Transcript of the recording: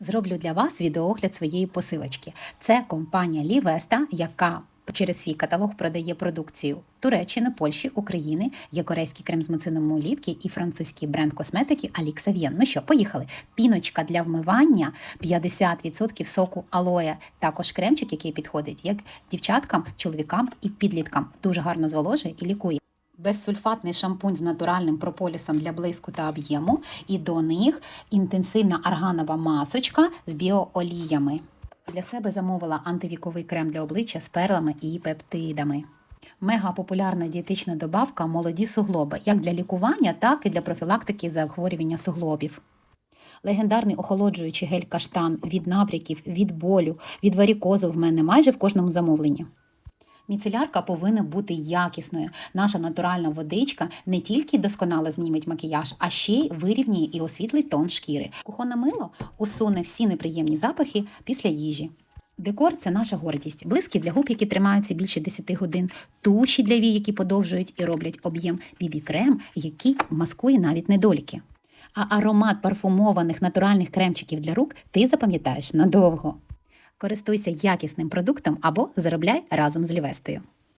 Зроблю для вас відеоогляд своєї посилочки. Це компанія Лівеста, яка через свій каталог продає продукцію Туреччини, Польщі, України, є корейський крем з муцином улітки і французький бренд косметики Алікса В'єн. Ну що, поїхали. Піночка для вмивання, 50% соку алоє. Також кремчик, який підходить як дівчаткам, чоловікам і підліткам. Дуже гарно зволожує і лікує. Безсульфатний шампунь з натуральним прополісом для блиску та об'єму, і до них інтенсивна арганова масочка з біооліями. Для себе замовила антивіковий крем для обличчя з перлами і пептидами. Мега популярна дієтична добавка молоді суглоби, як для лікування, так і для профілактики захворювання суглобів. Легендарний охолоджуючий гель каштан від набряків, від болю, від варікозу в мене майже в кожному замовленні. Міцелярка повинна бути якісною. Наша натуральна водичка не тільки досконало зніметь макіяж, а ще й вирівнює і освітлить тон шкіри. Кухонне мило усуне всі неприємні запахи після їжі. Декор це наша гордість. Блиски для губ, які тримаються більше 10 годин, туші для вій, які подовжують і роблять об'єм, бібі-крем, який маскує навіть недоліки. А аромат парфумованих натуральних кремчиків для рук ти запам'ятаєш надовго. Користуйся якісним продуктом або заробляй разом з Лівестою.